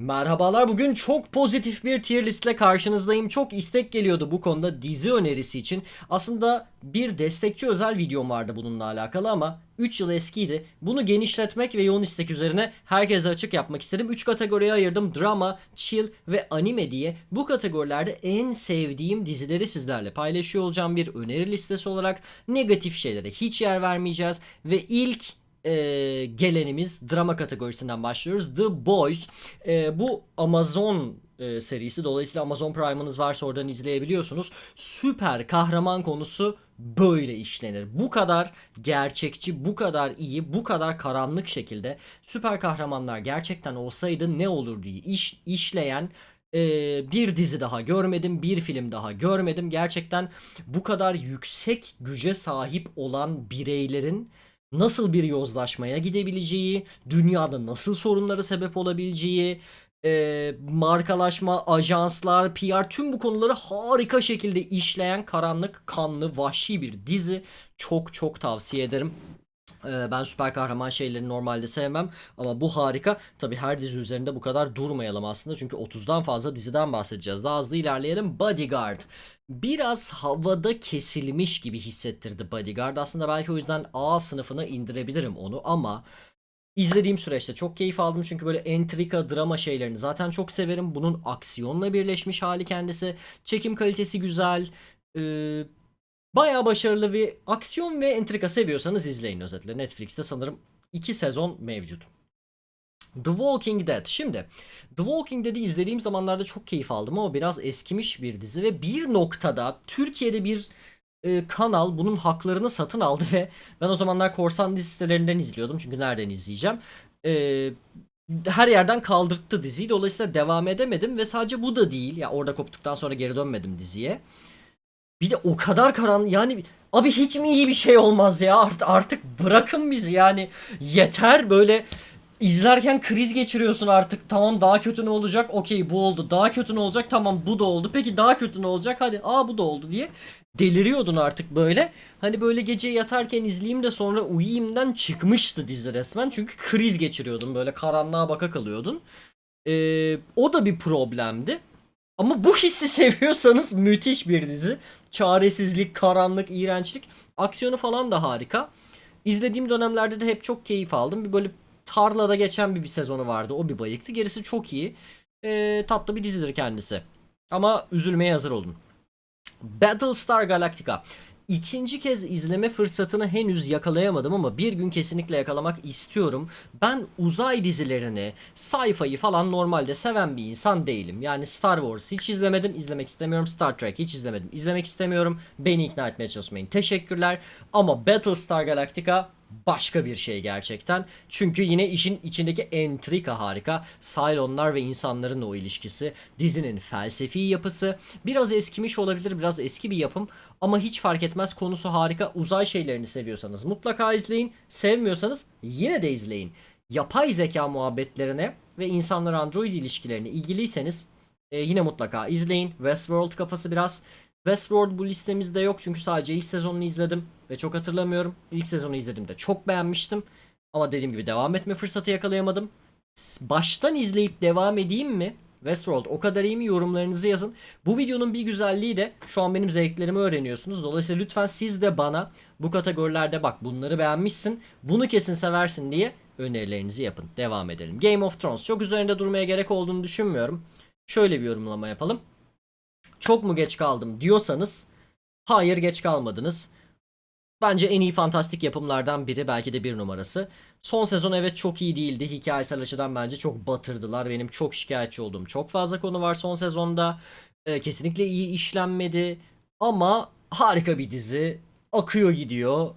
Merhabalar bugün çok pozitif bir tier listle karşınızdayım. Çok istek geliyordu bu konuda dizi önerisi için. Aslında bir destekçi özel videom vardı bununla alakalı ama 3 yıl eskiydi. Bunu genişletmek ve yoğun istek üzerine herkese açık yapmak istedim. 3 kategoriye ayırdım. Drama, chill ve anime diye. Bu kategorilerde en sevdiğim dizileri sizlerle paylaşıyor olacağım bir öneri listesi olarak. Negatif şeylere hiç yer vermeyeceğiz ve ilk e, gelenimiz drama kategorisinden başlıyoruz. The Boys. E, bu Amazon e, serisi. Dolayısıyla Amazon Prime'ınız varsa oradan izleyebiliyorsunuz. Süper kahraman konusu böyle işlenir. Bu kadar gerçekçi, bu kadar iyi, bu kadar karanlık şekilde süper kahramanlar gerçekten olsaydı ne olur diye iş, işleyen e, bir dizi daha görmedim, bir film daha görmedim. Gerçekten bu kadar yüksek güce sahip olan bireylerin nasıl bir yozlaşmaya gidebileceği, dünyada nasıl sorunları sebep olabileceği, e, markalaşma, ajanslar, PR tüm bu konuları harika şekilde işleyen karanlık, kanlı, vahşi bir dizi. Çok çok tavsiye ederim. E, Ben süper kahraman şeyleri normalde sevmem ama bu harika. Tabi her dizi üzerinde bu kadar durmayalım aslında çünkü 30'dan fazla diziden bahsedeceğiz. Daha hızlı ilerleyelim. Bodyguard. Biraz havada kesilmiş gibi hissettirdi Bodyguard. Aslında belki o yüzden A sınıfına indirebilirim onu ama İzlediğim süreçte çok keyif aldım çünkü böyle entrika, drama şeylerini zaten çok severim. Bunun aksiyonla birleşmiş hali kendisi. Çekim kalitesi güzel. Ee, bayağı başarılı bir aksiyon ve entrika seviyorsanız izleyin özetle. Netflix'te sanırım 2 sezon mevcut. The Walking Dead. Şimdi The Walking Dead'i izlediğim zamanlarda çok keyif aldım ama biraz eskimiş bir dizi ve bir noktada Türkiye'de bir e, kanal bunun haklarını satın aldı ve ben o zamanlar korsan dizi izliyordum çünkü nereden izleyeceğim. E, her yerden kaldırttı diziyi dolayısıyla devam edemedim ve sadece bu da değil ya orada koptuktan sonra geri dönmedim diziye. Bir de o kadar karan yani abi hiç mi iyi bir şey olmaz ya? Art, artık bırakın bizi yani. Yeter böyle izlerken kriz geçiriyorsun artık. Tamam daha kötü ne olacak? Okey bu oldu. Daha kötü ne olacak? Tamam bu da oldu. Peki daha kötü ne olacak? Hadi aa bu da oldu diye deliriyordun artık böyle. Hani böyle gece yatarken izleyeyim de sonra uyuyayımdan çıkmıştı dizi resmen. Çünkü kriz geçiriyordun böyle karanlığa baka kalıyordun. Ee, o da bir problemdi ama bu hissi seviyorsanız müthiş bir dizi. Çaresizlik, karanlık, iğrençlik. Aksiyonu falan da harika. İzlediğim dönemlerde de hep çok keyif aldım. Bir böyle tarlada geçen bir, bir sezonu vardı. O bir bayıktı. Gerisi çok iyi. Ee, tatlı bir dizidir kendisi. Ama üzülmeye hazır olun. Battlestar Galactica. İkinci kez izleme fırsatını henüz yakalayamadım ama bir gün kesinlikle yakalamak istiyorum. Ben uzay dizilerini, sci-fi'yi falan normalde seven bir insan değilim. Yani Star Wars hiç izlemedim, izlemek istemiyorum. Star Trek hiç izlemedim, izlemek istemiyorum. Beni ikna etmeye çalışmayın. Teşekkürler. Ama Battlestar Galactica başka bir şey gerçekten. Çünkü yine işin içindeki entrika harika. Cylonlar ve insanların o ilişkisi, dizinin felsefi yapısı, biraz eskimiş olabilir, biraz eski bir yapım ama hiç fark etmez konusu harika. Uzay şeylerini seviyorsanız mutlaka izleyin. Sevmiyorsanız yine de izleyin. Yapay zeka muhabbetlerine ve insanlar android ilişkilerine ilgiliyseniz e, yine mutlaka izleyin. Westworld kafası biraz. Westworld bu listemizde yok çünkü sadece ilk sezonunu izledim ve çok hatırlamıyorum. İlk sezonu izlediğimde çok beğenmiştim. Ama dediğim gibi devam etme fırsatı yakalayamadım. Baştan izleyip devam edeyim mi? Westworld o kadar iyi mi yorumlarınızı yazın. Bu videonun bir güzelliği de şu an benim zevklerimi öğreniyorsunuz. Dolayısıyla lütfen siz de bana bu kategorilerde bak bunları beğenmişsin. Bunu kesin seversin diye önerilerinizi yapın. Devam edelim. Game of Thrones çok üzerinde durmaya gerek olduğunu düşünmüyorum. Şöyle bir yorumlama yapalım çok mu geç kaldım diyorsanız hayır geç kalmadınız. Bence en iyi fantastik yapımlardan biri belki de bir numarası. Son sezon evet çok iyi değildi. Hikayesel açıdan bence çok batırdılar. Benim çok şikayetçi olduğum çok fazla konu var son sezonda. Ee, kesinlikle iyi işlenmedi. Ama harika bir dizi. Akıyor gidiyor.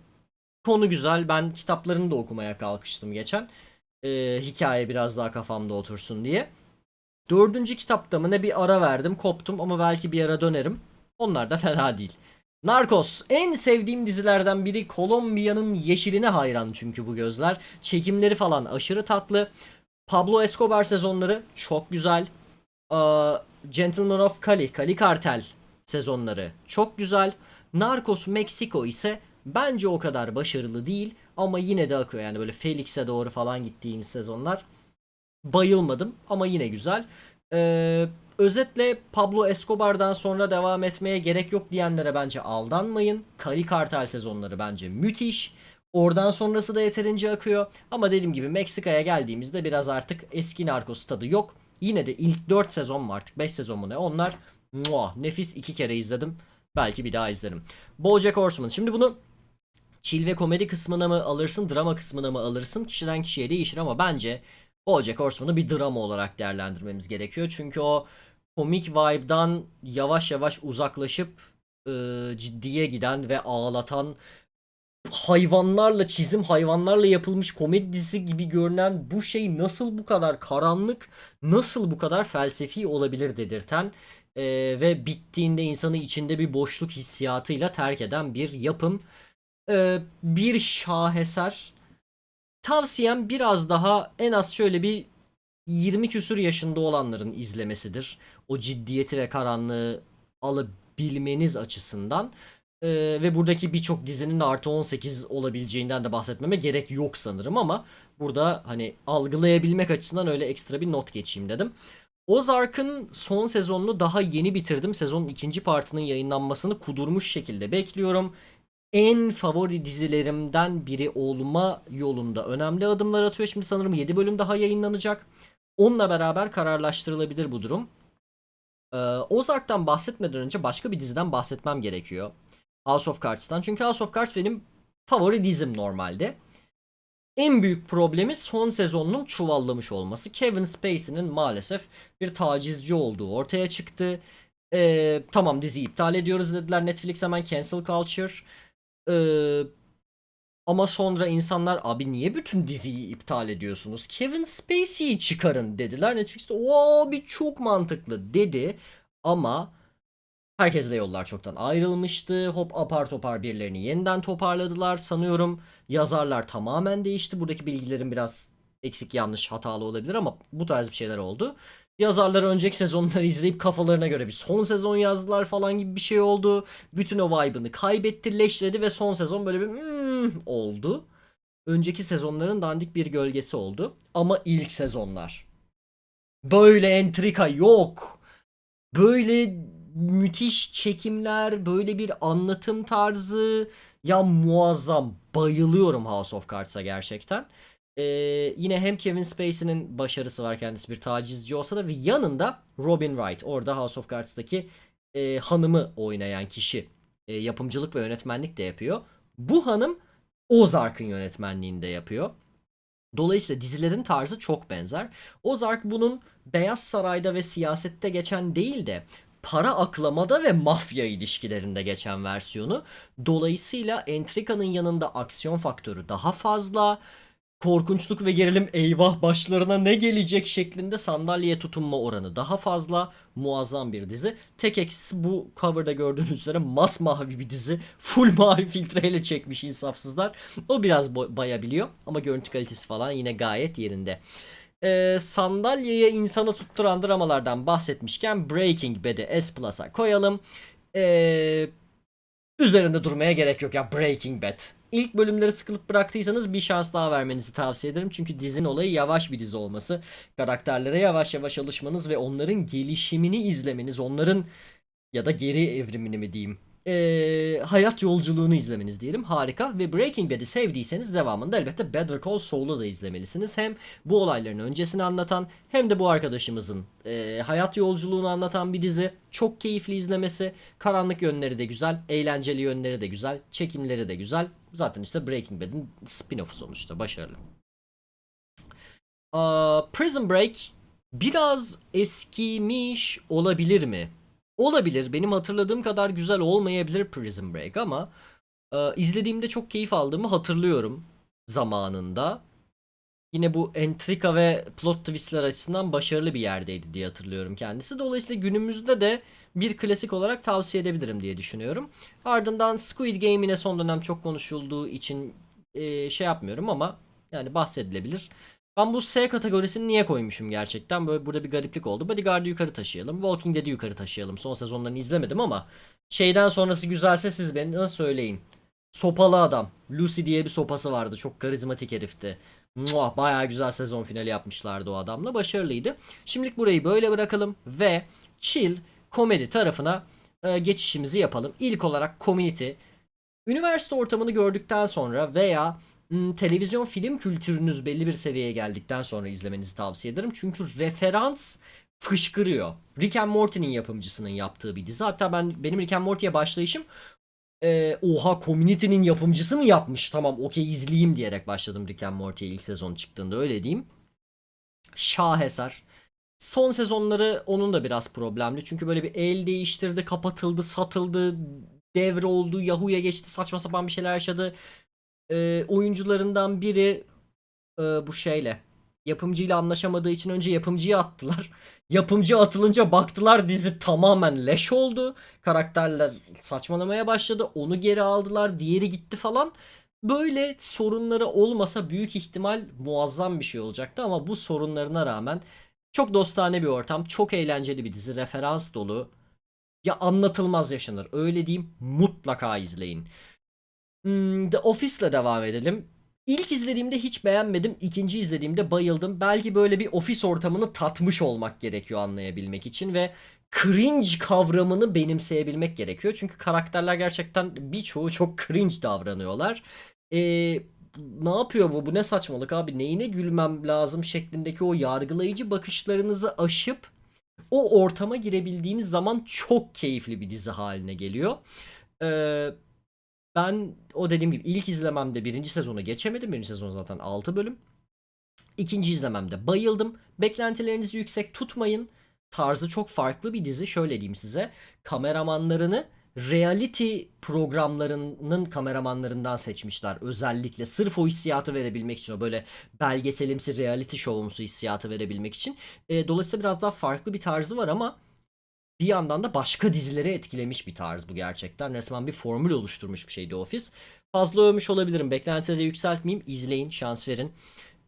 Konu güzel. Ben kitaplarını da okumaya kalkıştım geçen. Ee, hikaye biraz daha kafamda otursun diye. Dördüncü kitapta mı ne bir ara verdim koptum ama belki bir ara dönerim. Onlar da fena değil. Narcos en sevdiğim dizilerden biri Kolombiya'nın yeşiline hayran çünkü bu gözler. Çekimleri falan aşırı tatlı. Pablo Escobar sezonları çok güzel. Aa, Gentleman of Cali, Cali Kartel sezonları çok güzel. Narcos Meksiko ise bence o kadar başarılı değil ama yine de akıyor yani böyle Felix'e doğru falan gittiğimiz sezonlar bayılmadım ama yine güzel. Ee, özetle Pablo Escobar'dan sonra devam etmeye gerek yok diyenlere bence aldanmayın. Kali Kartel sezonları bence müthiş. Oradan sonrası da yeterince akıyor. Ama dediğim gibi Meksika'ya geldiğimizde biraz artık eski Narcos tadı yok. Yine de ilk 4 sezon mu artık 5 sezon mu ne onlar muah, nefis iki kere izledim. Belki bir daha izlerim. BoJack Horseman. Şimdi bunu chill ve komedi kısmına mı alırsın, drama kısmına mı alırsın? Kişiden kişiye değişir ama bence BoJack Horseman'ı bir drama olarak değerlendirmemiz gerekiyor. Çünkü o komik vibe'dan yavaş yavaş uzaklaşıp e, ciddiye giden ve ağlatan hayvanlarla çizim hayvanlarla yapılmış komedi dizisi gibi görünen bu şey nasıl bu kadar karanlık, nasıl bu kadar felsefi olabilir dedirten e, ve bittiğinde insanı içinde bir boşluk hissiyatıyla terk eden bir yapım. E, bir şaheser. Tavsiyem biraz daha en az şöyle bir 20 küsur yaşında olanların izlemesidir. O ciddiyeti ve karanlığı alabilmeniz açısından. Ee, ve buradaki birçok dizinin artı 18 olabileceğinden de bahsetmeme gerek yok sanırım ama burada hani algılayabilmek açısından öyle ekstra bir not geçeyim dedim. Ozark'ın son sezonunu daha yeni bitirdim. Sezonun ikinci partının yayınlanmasını kudurmuş şekilde bekliyorum. En favori dizilerimden biri olma yolunda önemli adımlar atıyor. Şimdi sanırım 7 bölüm daha yayınlanacak. Onunla beraber kararlaştırılabilir bu durum. Ee, Ozark'tan bahsetmeden önce başka bir diziden bahsetmem gerekiyor. House of Cards'tan. Çünkü House of Cards benim favori dizim normalde. En büyük problemi son sezonunun çuvallamış olması. Kevin Spacey'nin maalesef bir tacizci olduğu ortaya çıktı. Ee, tamam diziyi iptal ediyoruz dediler. Netflix hemen cancel culture. Ee, ama sonra insanlar abi niye bütün diziyi iptal ediyorsunuz? Kevin Spacey'i çıkarın dediler. Netflix de o abi çok mantıklı dedi. Ama herkesle yollar çoktan ayrılmıştı. Hop apar topar birilerini yeniden toparladılar. Sanıyorum yazarlar tamamen değişti. Buradaki bilgilerin biraz eksik yanlış hatalı olabilir ama bu tarz bir şeyler oldu. Yazarlar önceki sezonları izleyip kafalarına göre bir son sezon yazdılar falan gibi bir şey oldu. Bütün o vibe'ını kaybetti, leşledi ve son sezon böyle bir hmm oldu. Önceki sezonların dandik bir gölgesi oldu. Ama ilk sezonlar. Böyle entrika yok. Böyle müthiş çekimler, böyle bir anlatım tarzı. Ya muazzam. Bayılıyorum House of Cards'a gerçekten. Ee, yine hem Kevin Spacey'nin başarısı var kendisi bir tacizci olsa da ve yanında Robin Wright orada House of Cards'taki e, hanımı oynayan kişi e, yapımcılık ve yönetmenlik de yapıyor. Bu hanım Ozark'ın yönetmenliğinde yapıyor. Dolayısıyla dizilerin tarzı çok benzer. Ozark bunun Beyaz Saray'da ve siyasette geçen değil de para aklamada ve mafya ilişkilerinde geçen versiyonu. Dolayısıyla entrikanın yanında aksiyon faktörü daha fazla korkunçluk ve gerilim eyvah başlarına ne gelecek şeklinde sandalyeye tutunma oranı daha fazla muazzam bir dizi. Tek eksisi bu coverda gördüğünüz üzere masmavi bir dizi. Full mavi filtreyle çekmiş insafsızlar. O biraz bayabiliyor ama görüntü kalitesi falan yine gayet yerinde. Ee, sandalyeye insanı tutturan dramalardan bahsetmişken Breaking Bad'i S Plus'a koyalım. Ee, üzerinde durmaya gerek yok ya Breaking Bad. İlk bölümleri sıkılıp bıraktıysanız bir şans daha vermenizi tavsiye ederim. Çünkü dizinin olayı yavaş bir dizi olması. Karakterlere yavaş yavaş alışmanız ve onların gelişimini izlemeniz, onların ya da geri evrimini mi diyeyim. Ee, hayat yolculuğunu izlemeniz diyelim. Harika. Ve Breaking Bad'i sevdiyseniz devamında elbette Better Call Saul'u da izlemelisiniz. Hem bu olayların öncesini anlatan hem de bu arkadaşımızın ee, hayat yolculuğunu anlatan bir dizi. Çok keyifli izlemesi. Karanlık yönleri de güzel. Eğlenceli yönleri de güzel. Çekimleri de güzel. Zaten işte Breaking Bad'in spin-off'u sonuçta. Başarılı. Aa, Prison Break biraz eskimiş olabilir mi? Olabilir. Benim hatırladığım kadar güzel olmayabilir Prison Break ama e, izlediğimde çok keyif aldığımı hatırlıyorum zamanında. Yine bu entrika ve plot twistler açısından başarılı bir yerdeydi diye hatırlıyorum kendisi. Dolayısıyla günümüzde de bir klasik olarak tavsiye edebilirim diye düşünüyorum. Ardından Squid Game yine son dönem çok konuşulduğu için e, şey yapmıyorum ama yani bahsedilebilir. Ben bu S kategorisini niye koymuşum gerçekten? Böyle burada bir gariplik oldu. Bodyguard'ı yukarı taşıyalım. Walking Dead'i yukarı taşıyalım. Son sezonlarını izlemedim ama şeyden sonrası güzelse siz beni söyleyin. Sopalı adam. Lucy diye bir sopası vardı. Çok karizmatik herifti. Muah, bayağı güzel sezon finali yapmışlardı o adamla. Başarılıydı. Şimdilik burayı böyle bırakalım ve chill komedi tarafına e, geçişimizi yapalım. İlk olarak community. Üniversite ortamını gördükten sonra veya televizyon film kültürünüz belli bir seviyeye geldikten sonra izlemenizi tavsiye ederim. Çünkü referans fışkırıyor. Rick and Morty'nin yapımcısının yaptığı bir dizi. Hatta ben benim Rick and Morty'ye başlayışım e, oha Community'nin yapımcısı mı yapmış? Tamam okey izleyeyim diyerek başladım Rick and Morty'ye ilk sezon çıktığında öyle diyeyim. Şaheser. Son sezonları onun da biraz problemli. Çünkü böyle bir el değiştirdi, kapatıldı, satıldı, devre oldu, Yahoo'ya geçti, saçma sapan bir şeyler yaşadı. E, oyuncularından biri e, bu şeyle yapımcıyla anlaşamadığı için önce yapımcıyı attılar. Yapımcı atılınca baktılar dizi tamamen leş oldu. Karakterler saçmalamaya başladı. Onu geri aldılar. Diğeri gitti falan. Böyle sorunları olmasa büyük ihtimal muazzam bir şey olacaktı ama bu sorunlarına rağmen çok dostane bir ortam, çok eğlenceli bir dizi, referans dolu. Ya anlatılmaz yaşanır. Öyle diyeyim. Mutlaka izleyin. Hmm, The Office'la devam edelim. İlk izlediğimde hiç beğenmedim. ikinci izlediğimde bayıldım. Belki böyle bir ofis ortamını tatmış olmak gerekiyor anlayabilmek için ve cringe kavramını benimseyebilmek gerekiyor. Çünkü karakterler gerçekten birçoğu çok cringe davranıyorlar. Ee, ne yapıyor bu? Bu ne saçmalık abi? Neyine gülmem lazım şeklindeki o yargılayıcı bakışlarınızı aşıp o ortama girebildiğiniz zaman çok keyifli bir dizi haline geliyor. Ee, ben o dediğim gibi ilk izlememde birinci sezonu geçemedim. Birinci sezon zaten 6 bölüm. İkinci izlememde bayıldım. Beklentilerinizi yüksek tutmayın. Tarzı çok farklı bir dizi. Şöyle diyeyim size. Kameramanlarını reality programlarının kameramanlarından seçmişler. Özellikle sırf o hissiyatı verebilmek için. O böyle belgeselimsi reality şovumsu hissiyatı verebilmek için. E, dolayısıyla biraz daha farklı bir tarzı var ama bir yandan da başka dizileri etkilemiş bir tarz bu gerçekten. Resmen bir formül oluşturmuş bir şeydi Office. Fazla övmüş olabilirim. Beklentileri yükseltmeyeyim. İzleyin, şans verin.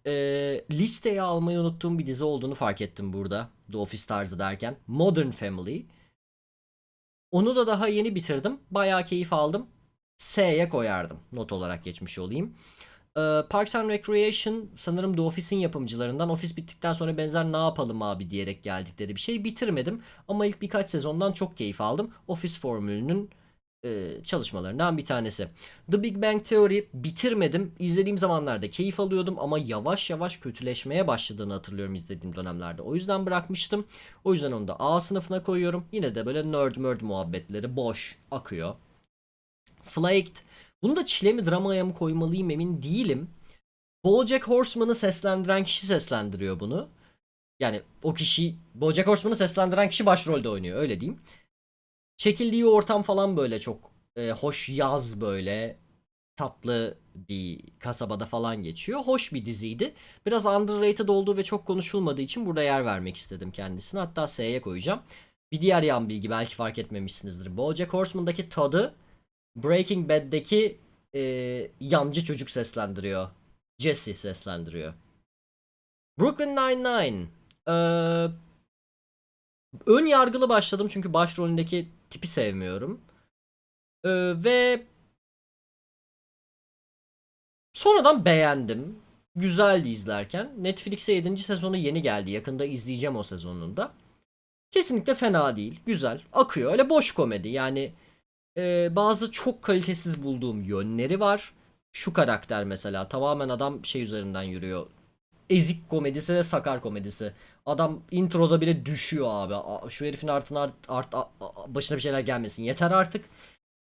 Ee, listeye almayı unuttuğum bir dizi olduğunu fark ettim burada. The Office tarzı derken. Modern Family. Onu da daha yeni bitirdim. Bayağı keyif aldım. S'ye koyardım. Not olarak geçmiş olayım. Ee, Parks and Recreation sanırım The Office'in yapımcılarından. Office bittikten sonra benzer ne yapalım abi diyerek geldikleri bir şey. Bitirmedim ama ilk birkaç sezondan çok keyif aldım. Office formülünün e, çalışmalarından bir tanesi. The Big Bang Theory bitirmedim. İzlediğim zamanlarda keyif alıyordum ama yavaş yavaş kötüleşmeye başladığını hatırlıyorum izlediğim dönemlerde. O yüzden bırakmıştım. O yüzden onu da A sınıfına koyuyorum. Yine de böyle nerd nerd muhabbetleri boş akıyor. Flaked bunu da çile mi dramaya mı koymalıyım emin değilim. BoJack Horseman'ı seslendiren kişi seslendiriyor bunu. Yani o kişi BoJack Horseman'ı seslendiren kişi başrolde oynuyor öyle diyeyim. Çekildiği ortam falan böyle çok e, hoş yaz böyle tatlı bir kasabada falan geçiyor. Hoş bir diziydi. Biraz underrated olduğu ve çok konuşulmadığı için burada yer vermek istedim kendisine. Hatta S'ye koyacağım. Bir diğer yan bilgi belki fark etmemişsinizdir. BoJack Horseman'daki tadı Breaking Bad'deki e, yancı çocuk seslendiriyor. Jesse seslendiriyor. Brooklyn Nine-Nine. Ee, ön yargılı başladım çünkü başrolündeki tipi sevmiyorum. Ee, ve sonradan beğendim. Güzeldi izlerken. Netflix'e 7. sezonu yeni geldi. Yakında izleyeceğim o sezonunda. Kesinlikle fena değil. Güzel. Akıyor. Öyle boş komedi. Yani e, bazı çok kalitesiz bulduğum yönleri var. Şu karakter mesela tamamen adam şey üzerinden yürüyor. Ezik komedisi ve sakar komedisi. Adam introda bile düşüyor abi. Şu herifin artına art, art, a- a- başına bir şeyler gelmesin. Yeter artık.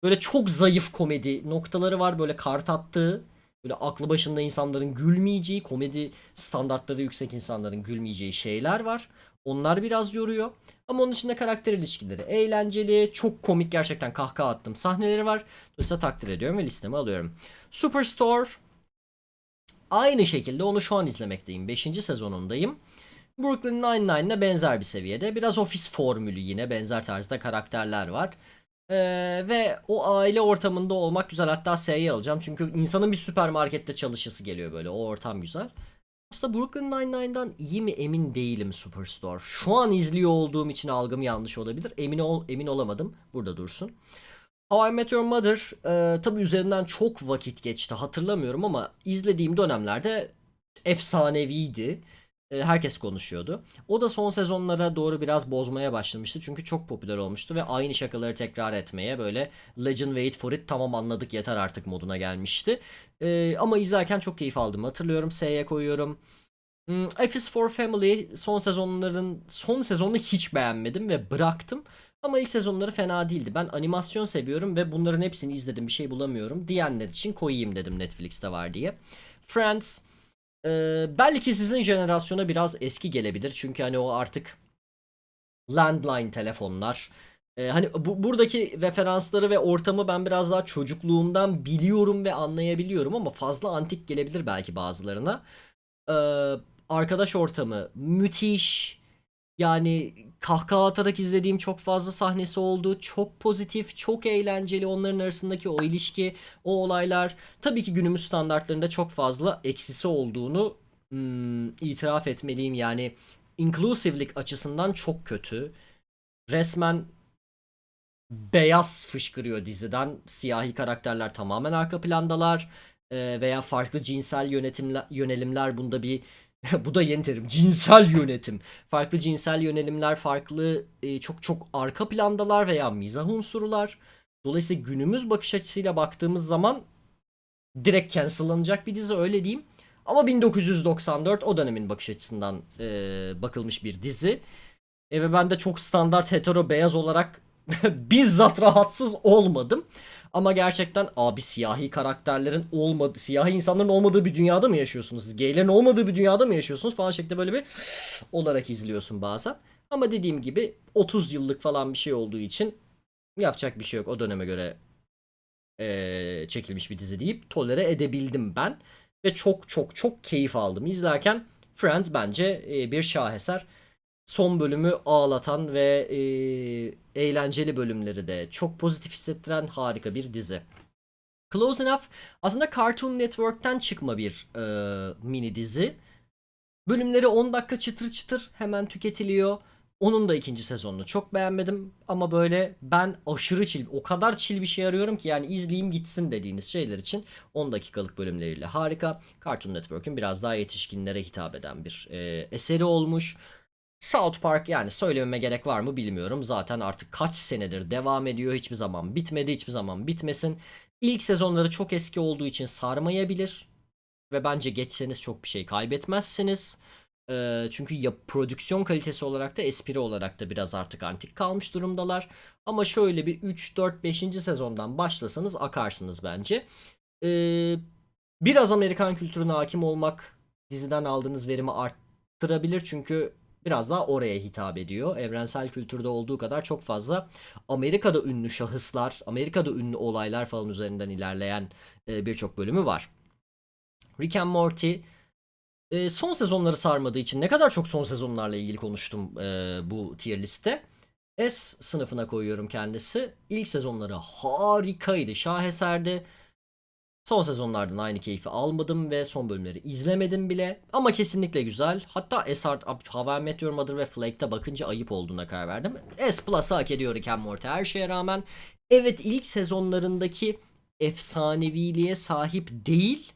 Böyle çok zayıf komedi noktaları var böyle kart attığı. Böyle aklı başında insanların gülmeyeceği, komedi standartları yüksek insanların gülmeyeceği şeyler var. Onlar biraz yoruyor. Ama onun dışında karakter ilişkileri eğlenceli, çok komik gerçekten kahkaha attım sahneleri var. Dolayısıyla takdir ediyorum ve listeme alıyorum. Superstore aynı şekilde onu şu an izlemekteyim. 5. sezonundayım. Brooklyn Nine-Nine'le benzer bir seviyede. Biraz ofis formülü yine benzer tarzda karakterler var. Ee, ve o aile ortamında olmak güzel. Hatta S'ye alacağım. Çünkü insanın bir süpermarkette çalışası geliyor böyle. O ortam güzel. Aslında Brooklyn Nine-Nine'dan iyi mi emin değilim Superstore. Şu an izliyor olduğum için algım yanlış olabilir. Emin ol emin olamadım. Burada dursun. How I Met Your Mother e, tabi üzerinden çok vakit geçti hatırlamıyorum ama izlediğim dönemlerde efsaneviydi. E, herkes konuşuyordu. O da son sezonlara doğru biraz bozmaya başlamıştı. Çünkü çok popüler olmuştu ve aynı şakaları tekrar etmeye böyle Legend Wait for it tamam anladık yeter artık moduna gelmişti. E, ama izlerken çok keyif aldım. Hatırlıyorum S'ye koyuyorum. Hmm, F is for Family son sezonların son sezonunu hiç beğenmedim ve bıraktım. Ama ilk sezonları fena değildi. Ben animasyon seviyorum ve bunların hepsini izledim bir şey bulamıyorum diyenler için koyayım dedim Netflix'te var diye. Friends ee, belki sizin jenerasyona biraz eski gelebilir. Çünkü hani o artık landline telefonlar. Ee, hani bu, buradaki referansları ve ortamı ben biraz daha çocukluğumdan biliyorum ve anlayabiliyorum ama fazla antik gelebilir belki bazılarına. Ee, arkadaş ortamı müthiş. Yani kahkaha atarak izlediğim çok fazla sahnesi oldu. Çok pozitif, çok eğlenceli onların arasındaki o ilişki, o olaylar. Tabii ki günümüz standartlarında çok fazla eksisi olduğunu hmm, itiraf etmeliyim. Yani inclusive'lik açısından çok kötü. Resmen beyaz fışkırıyor diziden. Siyahi karakterler tamamen arka plandalar. Veya farklı cinsel yönetimler, yönelimler bunda bir bu da yeni terim. Cinsel yönetim. Farklı cinsel yönelimler, farklı e, çok çok arka plandalar veya mizah unsurlar. Dolayısıyla günümüz bakış açısıyla baktığımız zaman direkt cancellanacak bir dizi öyle diyeyim. Ama 1994 o dönemin bakış açısından e, bakılmış bir dizi. E, ve ben de çok standart hetero beyaz olarak bizzat rahatsız olmadım. Ama gerçekten abi siyahi karakterlerin olmadığı, siyahi insanların olmadığı bir dünyada mı yaşıyorsunuz? Siz gaylerin olmadığı bir dünyada mı yaşıyorsunuz falan şeklinde böyle bir olarak izliyorsun bazen. Ama dediğim gibi 30 yıllık falan bir şey olduğu için yapacak bir şey yok. O döneme göre ee, çekilmiş bir dizi deyip tolere edebildim ben. Ve çok çok çok keyif aldım izlerken. Friends bence e, bir şaheser son bölümü ağlatan ve e, eğlenceli bölümleri de çok pozitif hissettiren harika bir dizi. Close Enough aslında Cartoon Network'ten çıkma bir e, mini dizi. Bölümleri 10 dakika çıtır çıtır hemen tüketiliyor. Onun da ikinci sezonunu çok beğenmedim ama böyle ben aşırı çil, o kadar çil bir şey arıyorum ki yani izleyeyim gitsin dediğiniz şeyler için 10 dakikalık bölümleriyle harika. Cartoon Network'ün biraz daha yetişkinlere hitap eden bir e, eseri olmuş. South Park yani söylememe gerek var mı bilmiyorum. Zaten artık kaç senedir devam ediyor. Hiçbir zaman bitmedi, hiçbir zaman bitmesin. İlk sezonları çok eski olduğu için sarmayabilir. Ve bence geçseniz çok bir şey kaybetmezsiniz. Ee, çünkü ya prodüksiyon kalitesi olarak da espri olarak da biraz artık antik kalmış durumdalar. Ama şöyle bir 3, 4, 5. sezondan başlasanız akarsınız bence. Ee, biraz Amerikan kültürüne hakim olmak diziden aldığınız verimi arttırabilir. Çünkü biraz daha oraya hitap ediyor. Evrensel kültürde olduğu kadar çok fazla Amerika'da ünlü şahıslar, Amerika'da ünlü olaylar falan üzerinden ilerleyen e, birçok bölümü var. Rick and Morty e, son sezonları sarmadığı için ne kadar çok son sezonlarla ilgili konuştum e, bu tier liste. S sınıfına koyuyorum kendisi. İlk sezonları harikaydı, şaheserdi. Son sezonlardan aynı keyfi almadım ve son bölümleri izlemedim bile. Ama kesinlikle güzel. Hatta S Art, How I Met Your Mother ve Flake'te bakınca ayıp olduğuna karar verdim. S Plus'ı hak ediyor Rick and Morty her şeye rağmen. Evet ilk sezonlarındaki efsaneviliğe sahip değil.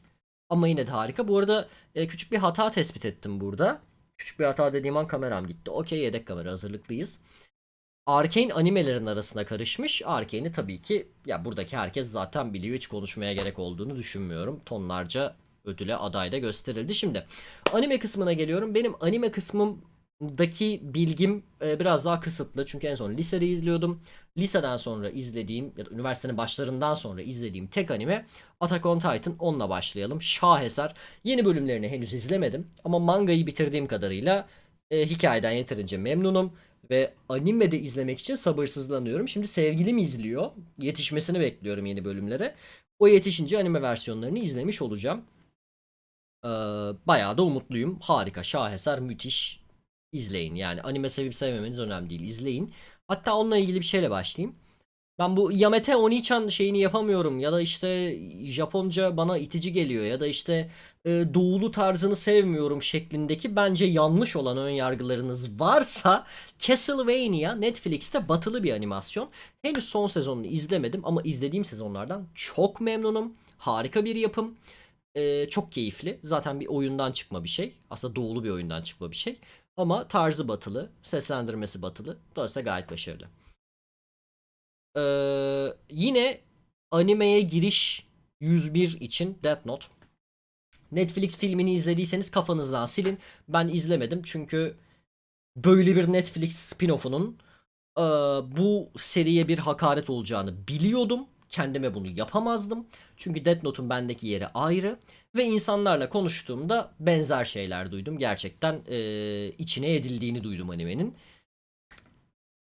Ama yine de harika. Bu arada e, küçük bir hata tespit ettim burada. Küçük bir hata dediğim an kameram gitti. Okey yedek kamera hazırlıklıyız. Arkane animelerin arasına karışmış. Arkane'i tabii ki ya buradaki herkes zaten biliyor. Hiç konuşmaya gerek olduğunu düşünmüyorum. Tonlarca ödüle aday da gösterildi. Şimdi anime kısmına geliyorum. Benim anime kısmımdaki bilgim e, biraz daha kısıtlı. Çünkü en son lisede izliyordum. Liseden sonra izlediğim ya da üniversitenin başlarından sonra izlediğim tek anime Attack on Titan. Onunla başlayalım. Şaheser. Yeni bölümlerini henüz izlemedim. Ama mangayı bitirdiğim kadarıyla e, hikayeden yeterince memnunum. Ve anime de izlemek için sabırsızlanıyorum. Şimdi sevgilim izliyor. Yetişmesini bekliyorum yeni bölümlere. O yetişince anime versiyonlarını izlemiş olacağım. Ee, bayağı da umutluyum. Harika, şaheser, müthiş. İzleyin. Yani anime sevip sevmemeniz önemli değil. İzleyin. Hatta onunla ilgili bir şeyle başlayayım. Ben bu Yamete Onichan şeyini yapamıyorum ya da işte Japonca bana itici geliyor ya da işte e, doğulu tarzını sevmiyorum şeklindeki bence yanlış olan ön yargılarınız varsa Castlevania Netflix'te batılı bir animasyon. Henüz son sezonunu izlemedim ama izlediğim sezonlardan çok memnunum. Harika bir yapım. Ee, çok keyifli. Zaten bir oyundan çıkma bir şey. Aslında doğulu bir oyundan çıkma bir şey. Ama tarzı batılı, seslendirmesi batılı. Dolayısıyla gayet başarılı. Ee, yine animeye giriş 101 için Death Note. Netflix filmini izlediyseniz kafanızdan silin. Ben izlemedim çünkü böyle bir Netflix spin-off'unun e, bu seriye bir hakaret olacağını biliyordum. Kendime bunu yapamazdım. Çünkü Death Note'un bendeki yeri ayrı. Ve insanlarla konuştuğumda benzer şeyler duydum. Gerçekten e, içine edildiğini duydum animenin.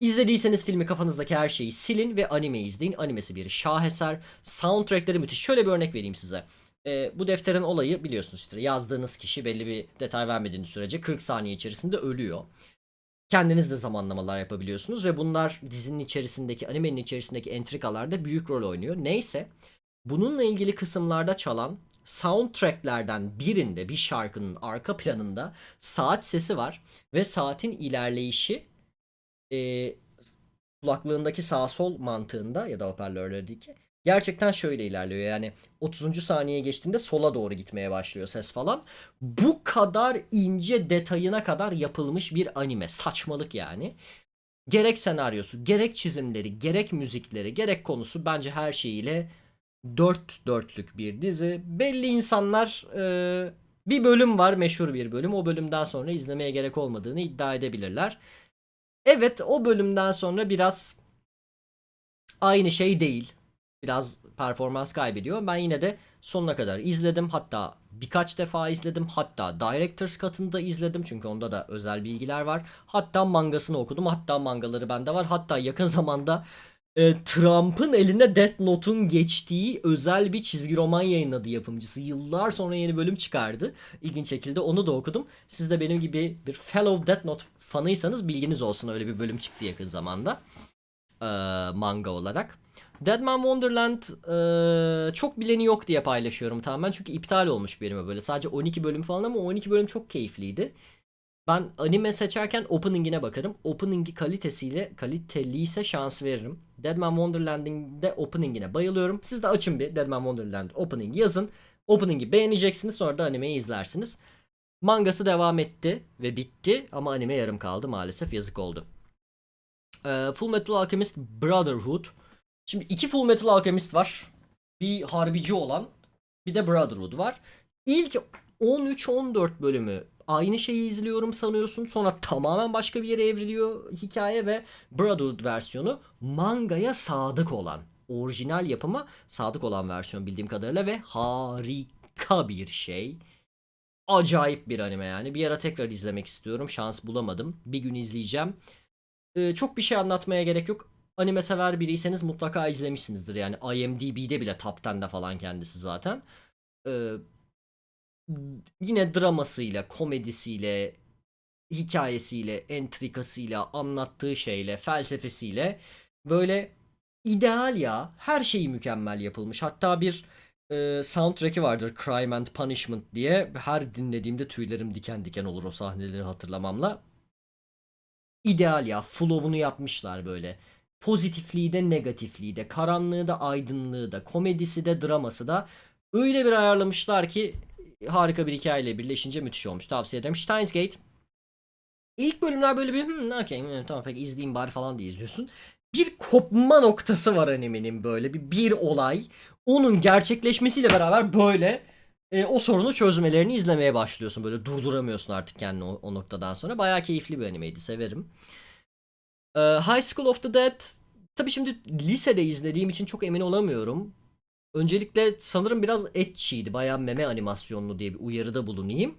İzlediyseniz filmi kafanızdaki her şeyi silin ve anime izleyin. Animesi bir şaheser. Soundtrackleri müthiş. Şöyle bir örnek vereyim size. Ee, bu defterin olayı biliyorsunuz işte yazdığınız kişi belli bir detay vermediğiniz sürece 40 saniye içerisinde ölüyor. Kendiniz de zamanlamalar yapabiliyorsunuz ve bunlar dizinin içerisindeki, animenin içerisindeki entrikalarda büyük rol oynuyor. Neyse, bununla ilgili kısımlarda çalan soundtracklerden birinde bir şarkının arka planında saat sesi var ve saatin ilerleyişi e, kulaklığındaki sağ sol mantığında ya da hoparlörlerdeki gerçekten şöyle ilerliyor. Yani 30. saniyeye geçtiğinde sola doğru gitmeye başlıyor ses falan. Bu kadar ince detayına kadar yapılmış bir anime. Saçmalık yani. Gerek senaryosu, gerek çizimleri, gerek müzikleri, gerek konusu bence her şeyiyle dört dörtlük bir dizi. Belli insanlar e, bir bölüm var meşhur bir bölüm. O bölümden sonra izlemeye gerek olmadığını iddia edebilirler. Evet o bölümden sonra biraz aynı şey değil. Biraz performans kaybediyor. Ben yine de sonuna kadar izledim. Hatta birkaç defa izledim. Hatta Director's Cut'ını da izledim. Çünkü onda da özel bilgiler var. Hatta mangasını okudum. Hatta mangaları bende var. Hatta yakın zamanda e, Trump'ın eline Death Note'un geçtiği özel bir çizgi roman yayınladı yapımcısı. Yıllar sonra yeni bölüm çıkardı. İlginç şekilde onu da okudum. Siz de benim gibi bir fellow Death Note fanıysanız bilginiz olsun öyle bir bölüm çıktı yakın zamanda. Ee, manga olarak. Deadman Wonderland ee, çok bileni yok diye paylaşıyorum tamamen. Çünkü iptal olmuş bölüme böyle. Sadece 12 bölüm falan ama 12 bölüm çok keyifliydi. Ben anime seçerken opening'ine bakarım. Opening'i kalitesiyle kaliteliyse şans veririm. Deadman Wonderland'in de opening'ine bayılıyorum. Siz de açın bir Deadman Wonderland opening yazın. Opening'i beğeneceksiniz sonra da animeyi izlersiniz. Mangası devam etti ve bitti ama anime yarım kaldı maalesef yazık oldu. Ee, Full Metal Alchemist Brotherhood. Şimdi iki Full Metal Alchemist var. Bir harbici olan bir de Brotherhood var. İlk 13-14 bölümü aynı şeyi izliyorum sanıyorsun. Sonra tamamen başka bir yere evriliyor hikaye ve Brotherhood versiyonu mangaya sadık olan, orijinal yapıma sadık olan versiyon bildiğim kadarıyla ve harika bir şey. Acayip bir anime yani. Bir ara tekrar izlemek istiyorum. Şans bulamadım. Bir gün izleyeceğim. Ee, çok bir şey anlatmaya gerek yok. Anime sever biriyseniz mutlaka izlemişsinizdir. Yani IMDb'de bile top 10'de falan kendisi zaten. Ee, yine dramasıyla, komedisiyle, hikayesiyle, entrikasıyla, anlattığı şeyle, felsefesiyle böyle ideal ya. Her şeyi mükemmel yapılmış. Hatta bir e, soundtrack'i vardır Crime and Punishment diye. Her dinlediğimde tüylerim diken diken olur o sahneleri hatırlamamla. İdeal ya. Flow'unu yapmışlar böyle. Pozitifliği de negatifliği de, karanlığı da aydınlığı da, komedisi de draması da öyle bir ayarlamışlar ki harika bir hikayeyle birleşince müthiş olmuş. Tavsiye ederim. Steins Gate. İlk bölümler böyle bir hmm, okey hmm, tamam peki izleyeyim bari falan diye izliyorsun. Bir kopma noktası var animenin böyle bir, bir olay. Onun gerçekleşmesiyle beraber böyle e, o sorunu çözmelerini izlemeye başlıyorsun. Böyle durduramıyorsun artık kendini o, o noktadan sonra. Bayağı keyifli bir animeydi severim. Ee, High School of the Dead tabii şimdi lisede izlediğim için çok emin olamıyorum. Öncelikle sanırım biraz etçiydi. Bayağı meme animasyonlu diye bir uyarıda bulunayım.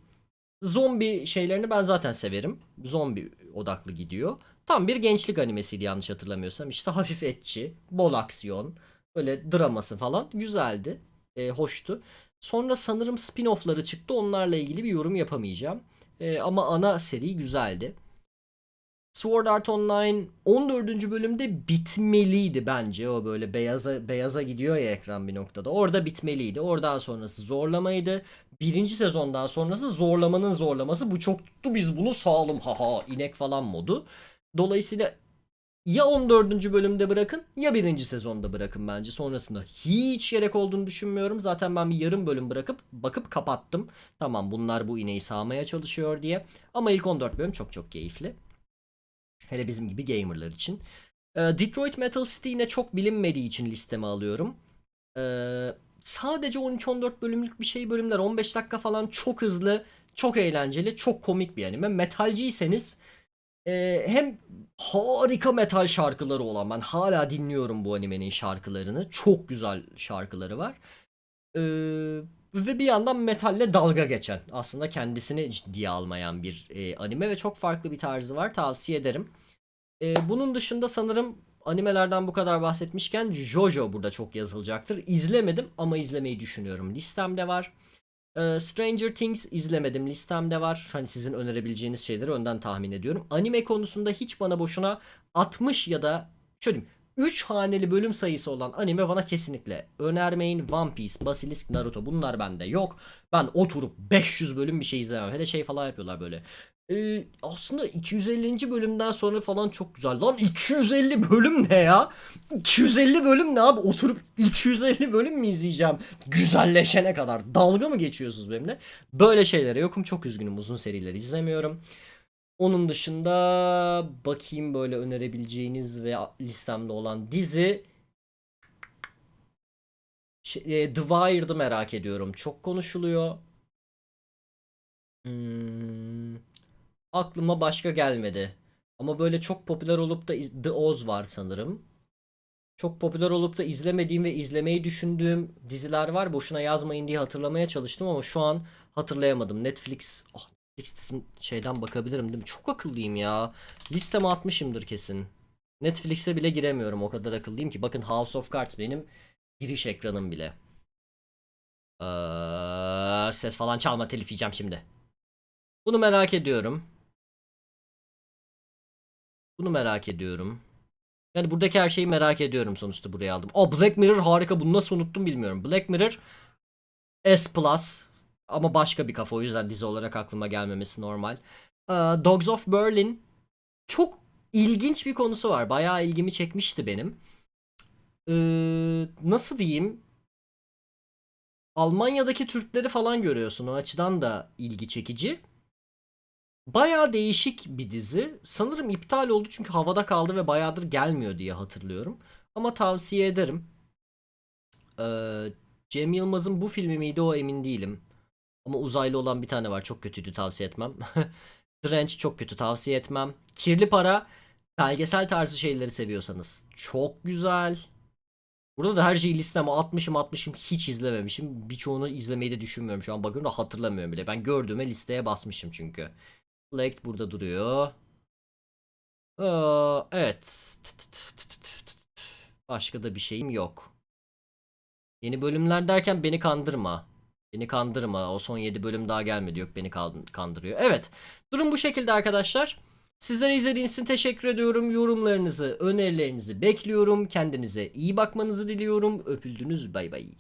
Zombi şeylerini ben zaten severim. Zombi odaklı gidiyor. Tam bir gençlik animesiydi yanlış hatırlamıyorsam. İşte hafif etçi, bol aksiyon, böyle draması falan güzeldi. E, hoştu. Sonra sanırım spin-off'ları çıktı. Onlarla ilgili bir yorum yapamayacağım. E, ama ana seri güzeldi. Sword Art Online 14. bölümde bitmeliydi bence. O böyle beyaza beyaza gidiyor ya ekran bir noktada. Orada bitmeliydi. Oradan sonrası zorlamaydı. Birinci sezondan sonrası zorlamanın zorlaması. Bu çok tuttu biz bunu sağlam haha inek falan modu. Dolayısıyla ya 14. bölümde bırakın ya 1. sezonda bırakın bence. Sonrasında hiç gerek olduğunu düşünmüyorum. Zaten ben bir yarım bölüm bırakıp bakıp kapattım. Tamam bunlar bu ineği sağmaya çalışıyor diye. Ama ilk 14 bölüm çok çok keyifli. Hele bizim gibi gamerlar için. Ee, Detroit Metal City yine çok bilinmediği için listeme alıyorum. Ee, sadece 13-14 bölümlük bir şey bölümler 15 dakika falan çok hızlı, çok eğlenceli, çok komik bir anime. Metalciyseniz e, hem harika metal şarkıları olan ben hala dinliyorum bu animenin şarkılarını. Çok güzel şarkıları var. Ee, ve bir yandan metalle dalga geçen aslında kendisini ciddiye almayan bir e, anime ve çok farklı bir tarzı var tavsiye ederim. Ee, bunun dışında sanırım animelerden bu kadar bahsetmişken Jojo burada çok yazılacaktır. İzlemedim ama izlemeyi düşünüyorum. Listemde var. Ee, Stranger Things izlemedim listemde var. Hani sizin önerebileceğiniz şeyleri önden tahmin ediyorum. Anime konusunda hiç bana boşuna 60 ya da şöyle diyeyim 3 haneli bölüm sayısı olan anime bana kesinlikle önermeyin. One Piece, Basilisk, Naruto bunlar bende yok. Ben oturup 500 bölüm bir şey izlemem. Hele şey falan yapıyorlar böyle. Ee, aslında 250. bölümden sonra falan çok güzel. Lan 250 bölüm ne ya? 250 bölüm ne abi? Oturup 250 bölüm mü izleyeceğim? Güzelleşene kadar. Dalga mı geçiyorsunuz benimle? Böyle şeylere yokum. Çok üzgünüm. Uzun serileri izlemiyorum. Onun dışında bakayım böyle önerebileceğiniz ve listemde olan dizi şey, e, The Wire'dı merak ediyorum. Çok konuşuluyor. Hmm, aklıma başka gelmedi. Ama böyle çok popüler olup da The Oz var sanırım. Çok popüler olup da izlemediğim ve izlemeyi düşündüğüm diziler var. Boşuna yazmayın diye hatırlamaya çalıştım ama şu an hatırlayamadım. Netflix, oh, Netflix şeyden bakabilirim değil mi? Çok akıllıyım ya. Listeme atmışımdır kesin. Netflix'e bile giremiyorum. O kadar akıllıyım ki. Bakın House of Cards benim giriş ekranım bile. Ee, ses falan çalma telif yiyeceğim şimdi. Bunu merak ediyorum. Bunu merak ediyorum. Yani buradaki her şeyi merak ediyorum sonuçta buraya aldım. Oh Black Mirror harika bunu nasıl unuttum bilmiyorum. Black Mirror S Plus ama başka bir kafa o yüzden dizi olarak aklıma gelmemesi normal. Ee, Dogs of Berlin çok ilginç bir konusu var. Bayağı ilgimi çekmişti benim. Ee, nasıl diyeyim? Almanya'daki Türkleri falan görüyorsun. O açıdan da ilgi çekici. Bayağı değişik bir dizi. Sanırım iptal oldu çünkü havada kaldı ve bayağıdır gelmiyor diye hatırlıyorum. Ama tavsiye ederim. Ee, Cem Yılmaz'ın bu filmi miydi o emin değilim. Ama uzaylı olan bir tane var. Çok kötüydü tavsiye etmem. Trench çok kötü tavsiye etmem. Kirli Para belgesel tarzı şeyleri seviyorsanız çok güzel. Burada da her şeyi listeme atmışım atmışım hiç izlememişim. Birçoğunu izlemeyi de düşünmüyorum şu an bakıyorum da hatırlamıyorum bile. Ben gördüğüme listeye basmışım çünkü. Select burada duruyor. Aa, evet. Başka da bir şeyim yok. Yeni bölümler derken beni kandırma. Beni kandırma. O son 7 bölüm daha gelmedi. Yok beni kan- kandırıyor. Evet. Durum bu şekilde arkadaşlar. Sizlere izlediğiniz için teşekkür ediyorum. Yorumlarınızı, önerilerinizi bekliyorum. Kendinize iyi bakmanızı diliyorum. Öpüldünüz. Bay bay.